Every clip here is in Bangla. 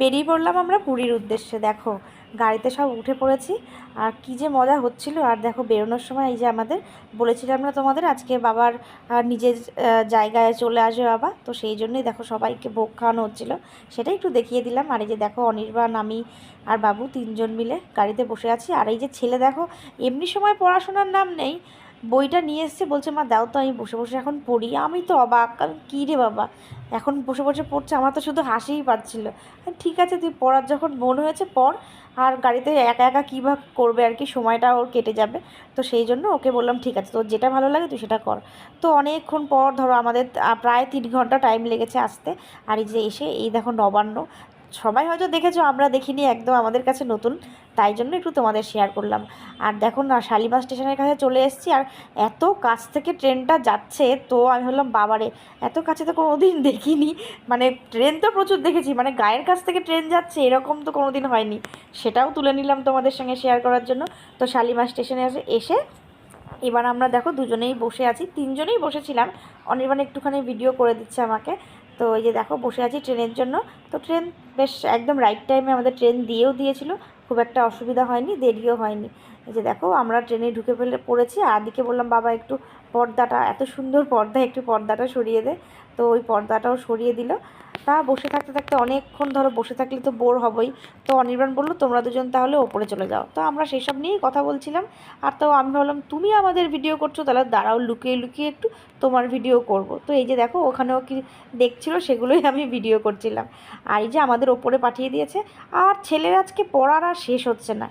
বেরিয়ে পড়লাম আমরা পুরীর উদ্দেশ্যে। দেখো, গাড়িতে সব উঠে পড়েছি। আর কী যে মজা হচ্ছিল, আর দেখো বেরোনোর সময় এই যে আমাদের, বলেছিলাম না তোমাদের আজকে বাবার নিজের জায়গায় চলে আসবে বাবা। তো সেই জন্যই দেখো সবাইকে ভোগ খাওয়ানো হচ্ছিল। সেটা একটু দেখিয়ে দিলাম। আর এই যে দেখো অনির্বাণ, আমি আর বাবু তিনজন মিলে গাড়িতে বসে আছি। আর এই যে ছেলে দেখো, এমনি সময় পড়াশোনার নাম নেই। বইটা নিয়ে এসছে, বলছে, মা, দাও তো, আমি বসে বসে এখন পড়ি। আমি তো অবাক আমি কী রে বাবা? এখন বসে বসে পড়ছে, আমার তো শুধু হাসিই পাচ্ছিল। ঠিক আছে, তুই পড়ার যখন মন হয়েছে, পড়, আর গাড়িতে একা একা কী বা করবে আর কি, সময়টা ওর কেটে যাবে। তো সেই জন্য ওকে বললাম, ঠিক আছে, তোর যেটা ভালো লাগে, তুই সেটা কর। তো অনেকক্ষণ পর, ধরো, আমাদের প্রায় তিন ঘণ্টা টাইম লেগেছে আসতে, আর এই যে এসে, এই দেখো, নবান্ন সবাই হয়তো দেখেছ, আমরা দেখিনি একদম আমাদের কাছে নতুন, তাই জন্য একটু তোমাদের শেয়ার করলাম। আর দেখো না শালিমার স্টেশনের কাছে চলে এসেছি, আর এত কাছ থেকে ট্রেনটা যাচ্ছে, তো আমি ভাবলাম, বাবারে, এত কাছে তো কোনো দিন দেখিনি। মানে ট্রেন তো প্রচুর দেখেছি মানে গায়ের কাছ থেকে ট্রেন যাচ্ছে, এরকম তো কোনো দিন হয়নি। সেটাও তুলে নিলাম তোমাদের সঙ্গে শেয়ার করার জন্য। তো শালিমার স্টেশনে এসে এবার আমরা দেখো, দুজনেই বসে আছি, তিনজনেই বসেছিলাম অনির্বাণ একটুখানি ভিডিও করে দিচ্ছে আমাকে। তো এই যে দেখো, বসে আছি ট্রেনের জন্য। তো ট্রেন বেশ একদম রাইট টাইমে আমাদের ট্রেন দিয়েও দিয়েছিল। খুব একটা অসুবিধা হয়নি, দেরিও হয়নি। এই যে দেখো, আমরা ট্রেনে ঢুকে ফেলে পড়েছি। আর দিকে বললাম, বাবা, একটু পর্দাটা, এত সুন্দর পর্দা, একটু পর্দাটা সরিয়ে দে। তো ওই পর্দাটাও সরিয়ে দিল। তা বসে থাকতে থাকতে অনেকক্ষণ ধরো, বসে থাকলে তো বোর হবই। তো অনির্বাণ বলল, তোমরা দুজন তাহলে ওপরে চলে যাও। তো আমরা সেসব নিয়েই কথা বলছিলাম। আর তো আমি ভাবলাম, তুমি আমাদের ভিডিও করছ, তাহলে দাঁড়াও, লুকিয়ে লুকিয়ে একটু তোমার ভিডিও করব। তো এই যে দেখো, ওখানেও কি দেখছিল, সেগুলোই আমি ভিডিও করছিলাম। আর এই যে আমাদের ওপরে পাঠিয়ে দিয়েছে, আর ছেলের আজকে পড়ার আর শেষ হচ্ছে না।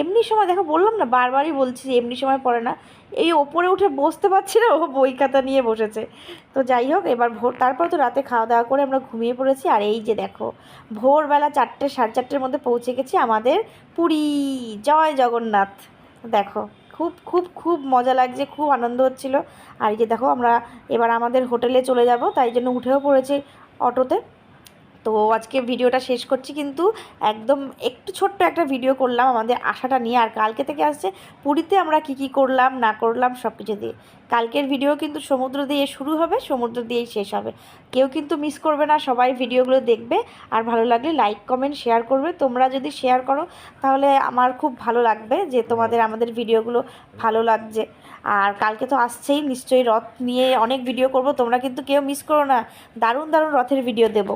এমনি সময়, দেখো, বললাম না, বারবারই বলছি যে এমনি সময় পড়ে না। এই ওপরে উঠে বসতে পারছি না, ও বই খাতা নিয়ে বসেছে। তো যাই হোক, এবার ভোর, তারপর তো রাতে খাওয়া দাওয়া করে আমরা ঘুমিয়ে পড়েছি। আর এই যে দেখো, ভোরবেলা চারটে, সাড়ে চারটের মধ্যে পৌঁছে গেছি আমাদের পুরী। জয় জগন্নাথ। দেখো। খুব খুব খুব মজা লাগছে, খুব আনন্দ হচ্ছিল। আর এই যে দেখো, আমরা এবার আমাদের হোটেলে চলে যাব, তাই জন্য উঠেও পড়েছি অটোতে। তো আজকে ভিডিওটা শেষ করছি, কিন্তু একদম একটু ছোট্ট একটা ভিডিও করলাম আমাদের আশাটা নিয়ে, আর কালকে থেকে আসছে পুরীতে আমরা কি কি করলাম, না করলাম সব কিছু দিয়ে। কালকের ভিডিও কিন্তু সমুদ্র দিয়ে শুরু হবে, সমুদ্র দিয়েই শেষ হবে। কেউ কিন্তু মিস করবে না, সবাই ভিডিওগুলো দেখবে, আর ভালো লাগলে লাইক কমেন্ট শেয়ার করবে। তোমরা যদি শেয়ার করো, তাহলে আমার খুব ভালো লাগবে যে তোমাদের আমাদের ভিডিওগুলো ভালো লাগছে। আর কালকে তো আসছেই, নিশ্চয়ই রথ নিয়ে অনেক ভিডিও করব, তোমরা কিন্তু কেউ মিস করো না। দারুণ দারুণ রথের ভিডিও দেবো।